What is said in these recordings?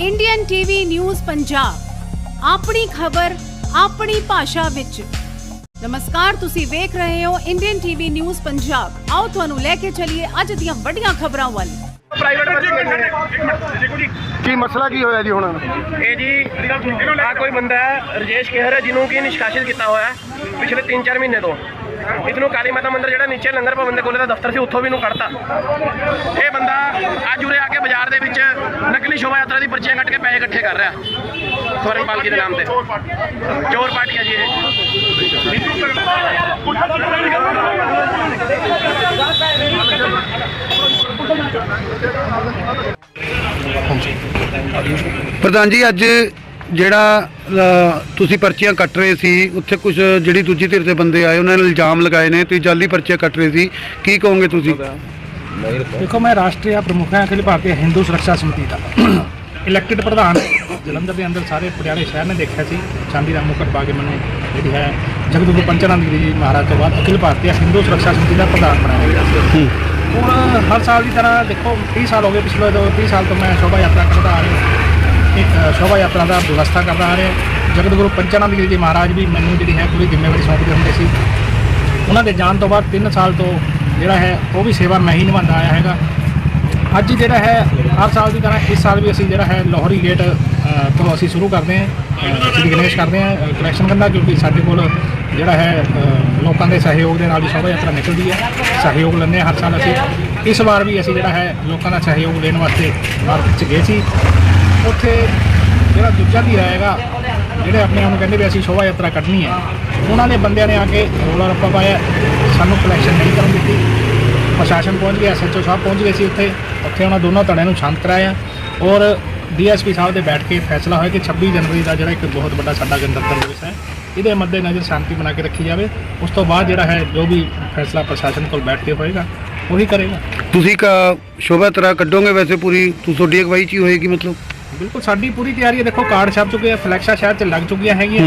Indian TV news Punjab ਆਪਣੀ ਖਬਰ ਆਪਣੀ ਭਾਸ਼ਾ ਵਿੱਚ। ਨਮਸਕਾਰ ਤੁਸੀਂ ਵੇਖ ਰਹੇ ਹੋ ਇੰਡੀਅਨ ਟੀਵੀ ਨਿਊਜ਼ ਪੰਜਾਬ ਆਓ ਤੁਹਾਨੂੰ ਲੈ ਕੇ ਚੱਲੀਏ ਅੱਜ ਦੀਆਂ ਵੱਡੀਆਂ ਖਬਰਾਂ ਵੱਲ। ਪ੍ਰਾਈਵੇਟ ਮਿਲਣੀ ਕੀ ਮਸਲਾ ਕੀ ਹੋਇਆ ਜੀ ਹੁਣ? ਇਹ ਜੀ ਆ ਕੋਈ ਬੰਦਾ ਹੈ ਰਜੇਸ਼ ਖੇਹਰ ਹੈ ਜਿਹਨੂੰ ਕਿ ਨਿਸ਼ਕਾਸਿਤ ਕੀਤਾ ਹੋਇਆ ਹੈ ਪਿਛਲੇ 3-4 ਮਹੀਨੇ ਤੋਂ। ਇਹਨੂੰ ਕਾਲੀ ਮਾਤਾ ਮੰਦਿਰ ਜਿਹੜਾ ਨੀਚੇ ਲੰਗਰ ਭਵਨ ਦੇ ਕੋਲੇ ਦਾ ਦਫ਼ਤਰ ਸੀ, ਉੱਥੋਂ ਵੀ ਇਹਨੂੰ ਕੱਢਤਾ। ਇਹ ਬੰਦਾ ਅੱਜ ਉਰੇ ਆ ਕੇ ਬਾਜ਼ਾਰ ਦੇ ਵਿੱਚ ਨਕਲੀ ਸ਼ੋਭਾ ਯਾਤਰਾ ਦੀ ਪਰਚੀਆਂ ਕੱਟ ਕੇ ਪੈਸੇ ਇਕੱਠੇ ਕਰ ਰਿਹਾ। ਸਵਰਨ ਪਾਲਕੀ ਦੇ ਨਾਮ ਤੇ। ਚੋਰ ਪਾਰਟੀ ਹੈ ਜੀ ਇਹ। ਪ੍ਰਧਾਨ ਜੀ, ਅੱਜ ਜਿਹੜਾ ਅ, ਤੁਸੀਂ ਪਰਚੀਆਂ ਕੱਟ ਰਹੇ ਸੀ ਉੱਥੇ ਕੁਝ ਜਿਹੜੀ ਦੂਜੀ ਧਿਰ ਦੇ ਬੰਦੇ ਆਏ ਉਹਨਾਂ ਨੇ ਇਲਜ਼ਾਮ ਲਗਾਏ ਨੇ ਤੁਸੀਂ ਜਾਲੀ ਪਰਚੀਆਂ ਕੱਟ ਰਹੇ ਸੀ। ਕੀ ਕਹੋਗੇ ਤੁਸੀਂ? ਦੇਖੋ ਮੈਂ ਰਾਸ਼ਟਰੀ ਪ੍ਰਮੁੱਖ ਹਾਂ ਅਖਿਲ ਭਾਰਤੀ ਹਿੰਦੂ ਸੁਰੱਖਿਆ ਸਮਿਤੀ ਦਾ ਇਲੈਕਟਿਡ ਪ੍ਰਧਾਨ ਜਲੰਧਰ ਦੇ ਅੰਦਰ ਸਾਰੇ ਪਟਿਆਲੇ ਸ਼ਹਿਰ ਨੇ ਦੇਖਿਆ ਸੀ। ਚਾਂਦੀ ਦਾ ਮੁਕਟ ਪਾ ਕੇ ਮੈਨੂੰ ਜਿਹੜੀ ਹੈ ਜਗਦਗੁਰੂ ਪੰਚਾਨੰਦ ਗਿਰੀ ਜੀ ਮਹਾਰਾਜ ਤੋਂ ਬਾਅਦ ਅਖਿਲ ਭਾਰਤੀ ਹਿੰਦੂ ਸੁਰੱਖਿਆ ਸਮਿਤੀ ਦਾ ਪ੍ਰਧਾਨ ਬਣਾਇਆ ਗਿਆ ਸੀ। ਹੁਣ ਹਰ ਸਾਲ ਦੀ ਤਰ੍ਹਾਂ ਦੇਖੋ 30 ਸਾਲ ਹੋ ਗਏ ਪਿਛਲੇ ਦੋ 30 ਸਾਲ ਤੋਂ ਮੈਂ ਸ਼ੋਭਾ ਯਾਤਰਾ ਕਰਦਾ ਆ ਰਿਹਾ। ਇੱਕ ਸ਼ੋਭਾ ਯਾਤਰਾ ਦਾ ਵਿਵਸਥਾ ਕਰਦਾ ਆ ਰਿਹਾ। ਜਗਦਗੁਰੂ ਪੰਚਾਨੰਦ ਗਿਰੀ ਜੀ ਮਹਾਰਾਜ ਵੀ ਮੈਨੂੰ ਜਿਹੜੀ ਹੈ ਪੂਰੀ ਜ਼ਿੰਮੇਵਾਰੀ ਸੌਂਪਦੇ ਹੁੰਦੇ ਸੀ। ਉਹਨਾਂ ਦੇ ਜਾਣ ਤੋਂ ਬਾਅਦ 3 ਸਾਲ ਤੋਂ ਜਿਹੜਾ ਹੈ, ਉਹ ਵੀ ਸੇਵਾ ਮੈਂ ਹੀ ਨਿਭਾਉਂਦਾ ਆਇਆ ਹੈਗਾ। ਅੱਜ ਜਿਹੜਾ ਹੈ, ਹਰ ਸਾਲ ਦੀ ਤਰ੍ਹਾਂ ਇਸ ਸਾਲ ਵੀ ਅਸੀਂ ਜਿਹੜਾ ਹੈ, ਲਾਹੌਰੀ ਗੇਟ ਤੋਂ ਅਸੀਂ ਸ਼ੁਰੂ ਕਰਦੇ ਹਾਂ। ਸ਼੍ਰੀ ਗਣੇਸ਼ ਕਰਦੇ ਹਾਂ ਕਲੈਕਸ਼ਨ ਕਰਨਾ ਕਿਉਂਕਿ ਸਾਡੇ ਕੋਲ ਜਿਹੜਾ ਹੈ ਲੋਕਾਂ ਦੇ ਸਹਿਯੋਗ ਦੇ ਨਾਲ ਹੀ ਸ਼ੋਭਾ ਯਾਤਰਾ ਨਿਕਲਦੀ ਹੈ। ਸਹਿਯੋਗ ਲੈਂਦੇ ਹਾਂ ਹਰ ਸਾਲ ਅਸੀਂ। ਇਸ ਵਾਰ ਵੀ ਅਸੀਂ ਜਿਹੜਾ ਹੈ, ਲੋਕਾਂ ਦਾ ਸਹਿਯੋਗ ਲੈਣ ਵਾਸਤੇ ਮਾਰਕੀਟ 'ਚ ਗਏ ਸੀ। ਉੱਥੇ ਜਿਹੜਾ ਦੂਜਾ ਵੀ ਆਏਗਾ ਜਿਹੜੇ ਆਪਣੇ ਆਪ ਨੂੰ ਕਹਿੰਦੇ ਵੀ ਅਸੀਂ ਸ਼ੋਭਾ ਯਾਤਰਾ ਕੱਢਣੀ ਹੈ, ਉਹਨਾਂ ਦੇ ਬੰਦਿਆਂ ਨੇ ਆ ਕੇ ਰੋਲਾ ਰੱਪਾ ਪਾਇਆ, ਸਾਨੂੰ ਕਲੈਕਸ਼ਨ ਨਹੀਂ ਕਰਨ ਦਿੱਤੀ। ਪ੍ਰਸ਼ਾਸਨ ਪਹੁੰਚ ਗਿਆ ਐਸਐਚਓ ਸਾਹਿਬ ਪਹੁੰਚ ਗਏ ਸੀ ਉੱਥੇ ਉੱਥੇ ਉਹਨਾਂ ਦੋਨਾਂ ਧੜਿਆਂ ਨੂੰ ਸ਼ਾਂਤ ਕਰਾਇਆ ਔਰ ਡੀਐਸਪੀ ਸਾਹਿਬ ਦੇ ਬੈਠ ਕੇ ਫੈਸਲਾ ਹੋਇਆ ਕਿ 26 ਜਨਵਰੀ ਦਾ ਜਿਹੜਾ ਇੱਕ ਬਹੁਤ ਵੱਡਾ ਸਾਡਾ ਗਣਤੰਤਰ ਦਿਵਸ ਹੈ, ਇਹਦੇ ਮੱਦੇ ਨਜ਼ਰ ਸ਼ਾਂਤੀ ਬਣਾ ਕੇ ਰੱਖੀ ਜਾਵੇ, ਉਸ ਤੋਂ ਬਾਅਦ ਜਿਹੜਾ ਹੈ ਜੋ ਵੀ ਫੈਸਲਾ ਪ੍ਰਸ਼ਾਸਨ ਕੋਲ ਬੈਠ ਕੇ ਹੋਏਗਾ, ਉਹੀ ਕਰੇਗਾ। ਤੁਸੀਂ ਕ ਸ਼ੋਭਾ ਯਾਤਰਾ ਕੱਢੋਗੇ ਵੈਸੇ ਪੂਰੀ, ਤੁਹਾਡੀ ਅਗਵਾਈ ਚ ਹੀ ਹੋਏਗੀ ਮਤਲਬ? ਬਿਲਕੁਲ ਸਾਡੀ ਪੂਰੀ ਤਿਆਰੀ ਹੈ। ਦੇਖੋ ਕਾਰਡ ਛਪ ਚੁੱਕੇ ਆ ਫਲੈਕਸ਼ਾ ਸ਼ਹਿਰ 'ਚ ਲੱਗ ਚੁੱਕੀਆਂ ਹੈਗੀਆਂ।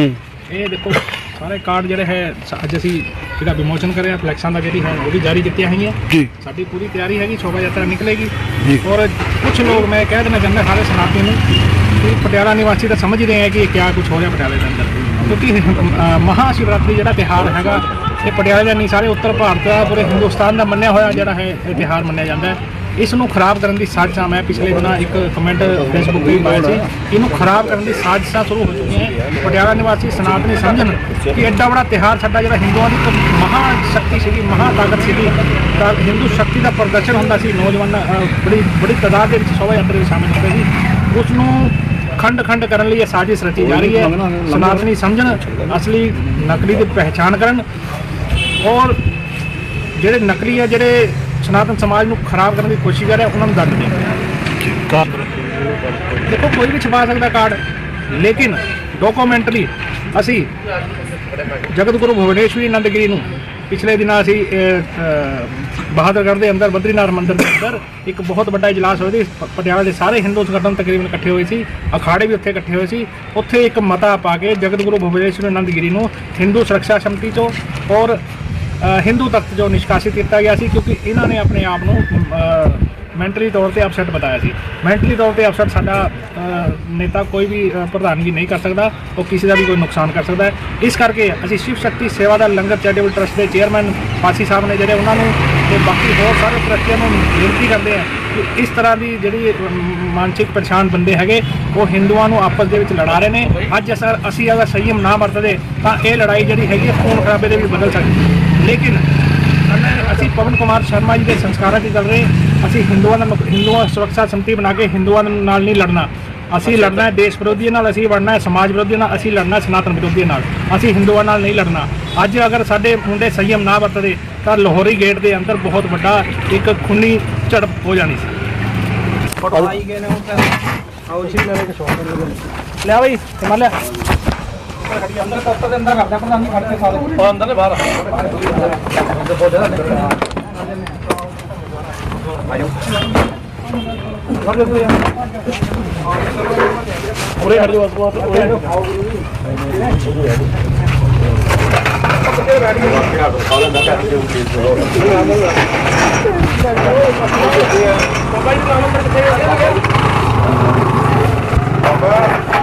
ਇਹ ਦੇਖੋ ਸਾਰੇ ਕਾਰਡ ਜਿਹੜੇ ਹੈ ਅੱਜ ਅਸੀਂ ਜਿਹੜਾ ਵਿਮੋਚਨ ਕਰਿਆ ਫਲੈਕਸਾਂ ਦਾ ਜਿਹੜੀ ਹੈ ਉਹ ਵੀ ਜਾਰੀ ਕੀਤੀਆਂ ਹੈਗੀਆਂ। ਜੀ। ਸਾਡੀ ਪੂਰੀ ਤਿਆਰੀ ਹੈਗੀ ਸ਼ੋਭਾ ਯਾਤਰਾ ਨਿਕਲੇਗੀ। ਔਰ ਕੁਝ ਲੋਕ ਮੈਂ ਕਹਿ ਦੇਣਾ ਚਾਹੁੰਦਾ ਸਾਰੇ ਸਨਾਤਨੀ ਨੂੰ ਕਿ ਪਟਿਆਲਾ ਨਿਵਾਸੀ ਤਾਂ ਸਮਝ ਹੀ ਰਹੇ ਹੈ ਕਿ ਇਹ ਕਿਆ ਕੁਝ ਹੋ ਰਿਹਾ ਪਟਿਆਲੇ ਦੇ ਅੰਦਰ। ਕਿਉਂਕਿ ਮਹਾ ਸ਼ਿਵਰਾਤਰੀ ਜਿਹੜਾ ਤਿਹਾਰ ਹੈਗਾ ਇਹ ਪਟਿਆਲੇ ਦਾ ਨਹੀਂ ਸਾਰੇ ਉੱਤਰ ਭਾਰਤ ਦਾ ਪੂਰੇ ਹਿੰਦੁਸਤਾਨ ਦਾ ਮੰਨਿਆ ਹੋਇਆ ਜਿਹੜਾ ਹੈ ਇਹ ਤਿਹਾਰ ਮੰਨਿਆ ਜਾਂਦਾ ਹੈ। ਇਸ ਨੂੰ ਖਰਾਬ ਕਰਨ ਦੀ ਸਾਜ਼ਿਸ਼ਾਂ ਮੈਂ ਪਿਛਲੇ ਦਿਨਾਂ ਇੱਕ ਕਮੈਂਟ ਫੇਸਬੁੱਕ ਤੇ ਵੀ ਪਾਇਆ ਸੀ। ਇਹਨੂੰ ਖਰਾਬ ਕਰਨ ਦੀ ਸਾਜ਼ਿਸ਼ਾਂ ਸ਼ੁਰੂ ਹੋ ਚੁੱਕੀਆਂ ਹੈ। ਪਟਿਆਲਾ ਨਿਵਾਸੀ ਸਨਾਤਨੀ ਸਮਝਣ ਕਿ ਐਡਾ ਬੜਾ ਤਿਹਾਰ ਸਾਡਾ ਜਿਹੜਾ ਹਿੰਦੂਆਂ ਦੀ ਇੱਕ ਮਹਾ ਸ਼ਕਤੀ ਸੀਗੀ ਮਹਾ ਤਾਕਤ ਸੀਗੀ। ਤਾਂ ਹਿੰਦੂ ਸ਼ਕਤੀ ਦਾ ਪ੍ਰਦਰਸ਼ਨ ਹੁੰਦਾ ਸੀ। ਨੌਜਵਾਨਾਂ ਬੜੀ ਬੜੀ ਤਾਦਾਦ ਦੇ ਵਿੱਚ ਸ਼ੋਭਾ ਯਾਤਰਾ ਵਿੱਚ ਸ਼ਾਮਿਲ ਹੁੰਦੇ ਸੀ। ਉਸ ਨੂੰ ਖੰਡ ਖੰਡ ਕਰਨ ਲਈ ਇਹ ਸਾਜ਼ਿਸ਼ ਰਚੀ ਜਾ ਰਹੀ ਹੈ। ਸਨਾਤਨੀ ਸਮਝਣ, ਅਸਲੀ ਨਕਲੀ ਦੀ ਪਹਿਚਾਣ ਕਰਨ ਔਰ ਜਿਹੜੇ ਨਕਲੀ ਆ, ਜਿਹੜੇ ਸਨਾਤਨ ਸਮਾਜ ਨੂੰ ਖਰਾਬ ਕਰਨ ਦੀ ਕੋਸ਼ਿਸ਼ ਕਰ ਰਿਹਾ, ਉਹਨਾਂ ਨੂੰ ਦੰਡ ਦੇਣ ਦੇਖੋ, ਕੋਈ ਵੀ ਛਪਾ ਸਕਦਾ ਕਾਰਡ, ਲੇਕਿਨ ਡਾਕੂਮੈਂਟਲੀ ਅਸੀਂ ਜਗਤ ਗੁਰੂ ਭੁਵਨੇਸ਼ਵਰੀ ਆਨੰਦਗਿਰੀ ਨੂੰ ਪਿਛਲੇ ਦਿਨਾਂ ਅਸੀਂ ਬਹਾਦਰਗੜ੍ਹ ਦੇ ਅੰਦਰ, ਬਦਰੀਨਾਥ ਮੰਦਿਰ ਦੇ ਅੰਦਰ ਇੱਕ ਬਹੁਤ ਵੱਡਾ ਇਜਲਾਸ ਹੋਇਆ ਸੀ। ਪਟਿਆਲਾ ਦੇ ਸਾਰੇ ਹਿੰਦੂ ਸੰਗਠਨ ਤਕਰੀਬਨ ਇਕੱਠੇ ਹੋਏ ਸੀ, ਅਖਾੜੇ ਵੀ ਉੱਥੇ ਇਕੱਠੇ ਹੋਏ ਸੀ। ਉੱਥੇ ਇੱਕ ਮਤਾ ਪਾ ਕੇ ਜਗਤ ਜਗਤਗੁਰੂ ਭੁਵਨੇਸ਼ਵਰੀ ਆਨੰਦਗਿਰੀ ਨੂੰ ਹਿੰਦੂ ਸੁਰੱਖਿਆ ਸਮਿਤੀ ਚੋਂ ਔਰ ਹਿੰਦੂ ਤਖਤ ਜੋ ਨਿਸ਼ਕਾਸਿਤ ਕੀਤਾ ਗਿਆ ਸੀ, ਕਿਉਂਕਿ ਇਹਨਾਂ ਨੇ ਆਪਣੇ ਆਪ ਨੂੰ ਮੈਂਟਲੀ ਤੌਰ ਤੇ ਅਪਸੈਟ ਬਤਾਇਆ ਸੀ। ਮੈਂਟਲੀ ਤੌਰ ਤੇ ਅਪਸੈਟ ਸਾਡਾ ਨੇਤਾ ਕੋਈ ਵੀ ਪ੍ਰਧਾਨਗੀ ਨਹੀਂ ਕਰ ਸਕਦਾ, ਉਹ ਕਿਸੇ ਦਾ ਵੀ ਕੋਈ ਨੁਕਸਾਨ ਕਰ ਸਕਦਾ ਹੈ। ਇਸ ਕਰਕੇ ਅਸੀਂ ਸ਼ਿਵ ਸ਼ਕਤੀ ਸੇਵਾ ਦਾ ਲੰਗਰ ਚੈਰੀਟੇਬਲ ਟਰਸਟ ਦੇ ਚੇਅਰਮੈਨ ਪਾਸੀ ਸਾਹਿਬ ਨੇ ਜਿਹੜੇ ਉਹਨਾਂ ਨੂੰ ਤੇ ਬਾਕੀ ਹੋਰ ਸਾਰੇ ਟਰਸਟੀਆਂ ਨੂੰ ਬੇਨਤੀ ਕਰਦੇ ਆ ਕਿ ਇਸ ਤਰ੍ਹਾਂ ਦੀ ਜਿਹੜੀ ਮਾਨਸਿਕ ਪਰੇਸ਼ਾਨ ਬੰਦੇ ਹੈਗੇ, ਉਹ ਹਿੰਦੂਆਂ ਨੂੰ ਆਪਸ ਦੇ ਵਿੱਚ ਲੜਾ ਰਹੇ ਨੇ। ਅੱਜ ਅਸਰ, ਅਸੀਂ ਅਗਰ ਸੰਯਮ ਨਾ ਵਰਤਦੇ, ਤਾਂ ਇਹ ਲੜਾਈ ਜਿਹੜੀ ਹੈਗੀ ਹੈ, ਖੂਨ ਖਰਾਬੇ ਦੇ ਵੀ ਬਦਲ ਸਕਦੀ ਹੈ। ਲੇਕਿਨ ਅਸੀਂ ਪਵਨ ਕੁਮਾਰ ਸ਼ਰਮਾ ਜੀ ਦੇ ਸੰਸਕਾਰਾਂ ਦੀ ਗੱਲ ਰਹੇ ਅਸੀਂ ਹਿੰਦੂਆਂ ਦਾ ਨੁਕ- ਹਿੰਦੂਆਂ ਸੁਰੱਖਿਆ ਸਮਿਤੀ ਬਣਾ ਕੇ ਹਿੰਦੂਆਂ ਨਾਲ ਨਹੀਂ ਲੜਨਾ। ਅਸੀਂ ਲੜਨਾ ਹੈ ਦੇਸ਼ ਵਿਰੋਧੀਆਂ ਨਾਲ ਅਸੀਂ ਲੜਨਾ ਹੈ ਸਮਾਜ ਵਿਰੋਧੀਆਂ ਨਾਲ ਅਸੀਂ ਲੜਨਾ ਹੈ ਸਨਾਤਨ ਵਿਰੋਧੀਆਂ ਨਾਲ। ਅਸੀਂ ਹਿੰਦੂਆਂ ਨਾਲ ਨਹੀਂ ਲੜਨਾ। ਅੱਜ ਅਗਰ ਸਾਡੇ ਮੁੰਡੇ ਸੰਯਮ ਨਾ ਵਰਤਦੇ ਤਾਂ ਲਾਹੌਰੀ ਗੇਟ ਦੇ ਅੰਦਰ ਬਹੁਤ ਵੱਡਾ ਇੱਕ ਖੂਨੀ ਝੜਪ ਹੋ ਜਾਣੀ ਸੀ। ਲੈ ਬਈ ਕਮਾ ਲਿਆ ਅੰਦਰ ਦਫ਼ਤਰ ਦੇ ਅੰਦਰ ਕਰਦੇ ਪ੍ਰਧਾਨ ਜੀ ਖੜ ਕੇ ਸਾਰੇ ਅੰਦਰ ਨੇ ਬਾਹਰ ਉਰੇ ਹਟ ਜਾਓ ਬਸ ਉਰੇ ਫੜੀ ਜਾਂਦੇ ਆ ਫੜੀ ਜਾਂਦੇ ਆਜੋ ਯਾਰ ਬਸ ਆਜੋ ਯਾਰ ਅੱਗੇ ਆ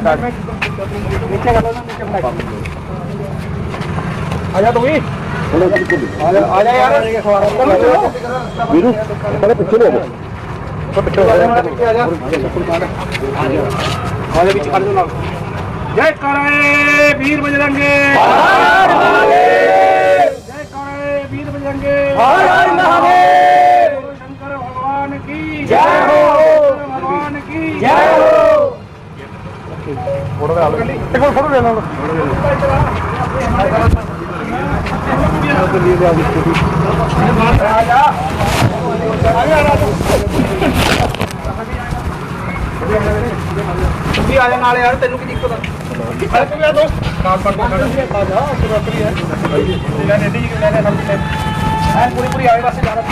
ਕੱਟ ਨੀਚੇ ਕਰ ਲਓ ਨਾ ਨੀਚੇ ਬਣਾ ਆ ਜਾ ਤੂੰ ਵੀ। ਆ ਜਾ ਆ ਜਾ ਯਾਰ ਵੀਰੂ ਪਹਿਲੇ ਪਿੱਛੇ ਲੈ ਜਾ। ਪਿੱਛੇ ਆ ਜਾ। ਆ ਜਾ। ਆ ਜਾ ਵਿੱਚ ਖੜ ਜਾ ਨਾਲ। ਜੈ ਕਰੇ ਵੀਰ ਬਜਰੰਗੇ। ਹਰ ਮਹਾਦੇਵ ਜੈ ਕਰੇ ਵੀਰ ਬਜਰੰਗੇ। ਹਰ ਹਰ ਮਹਾਦੇਵ। ਸ਼ੰਕਰ ਭਗਵਾਨ ਕੀ। ਜੈ ਹੋ। ਭਗਵਾਨ ਕੀ। ਜੈ ਹੋ। ਫੋਟੋ ਕਰਾ ਲਓ ਇੱਕ ਫੋਟੋ ਲੈ ਲਓ ਤੂੰ ਆ ਜਾ ਨਾਲ ਯਾਰ, ਤੈਨੂੰ ਕੀ ਦਿੱਕਤ ਆ? ਤੂੰ ਯਾਰ ਦੋਸਤ ਕਾਮ ਪਰ ਆ ਜਾ ਸੁਰੱਖਰੀ ਹੈ ਲੈ ਨੇਡੀ ਜੀ ਲੈ ਲੈ ਸਭ ਕੁਝ ਐ ਪੂਰੀ ਪੂਰੀ ਆਏ ਵਾਸਤੇ ਜਾਣਾ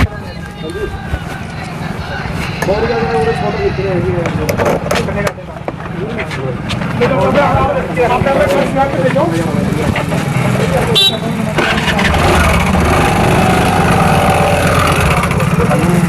ਬਹੁਤ ਜ਼ਿਆਦਾ ਉਹਦੇ ਫੋਟੋ ਖਿੱਚ ਰਹੇ ਹੈਗੇ ਕਿੰਨੇ ਕਰਦੇ ਨਾ ਆਪਣਾ ਮੈਂ ਕੁਝ ਨਾ Oh,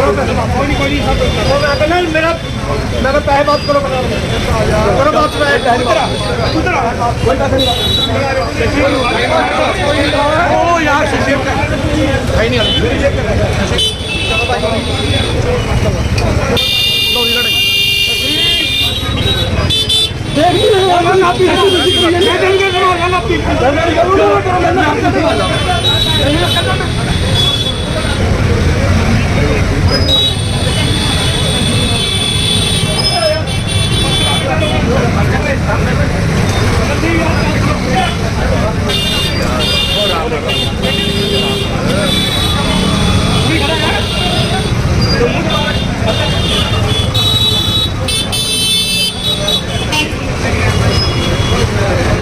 ਕਰੋ ਪੈਸੇ ਵਾਪਸ। ਕੋਈ ਨਹੀਂ ਕੋਈ ਨਹੀਂ ਸਭ ਉਹ ਮੈਂ ਕਹਿੰਦਾ ਮੇਰਾ ਮੈਂ ਕਿਹਾ ਪੈਸੇ ਵਾਪਸ ਕਰੋ ਕਰੋ ਵਾਪਸ ਪੈਸੇ। ਇਧਰ ਆ ਇਧਰ ਆ। ਕੋਈ ਪੈਸੇ ਨਹੀਂ ਉਹ ਯਾਰ ਸ਼ੀਸ਼ੇ ਹੈ ਨਹੀਂ ਚਲੋ ਭਾਈ। ਪੀ ਤੁਸੀਂ। ਕਰੀ ਜਾਂਦੇ ਦੇਖ ਕਰੋ। ਨਾ ਪੀ ਕਰੋ ਨਾ ਕਰੋ।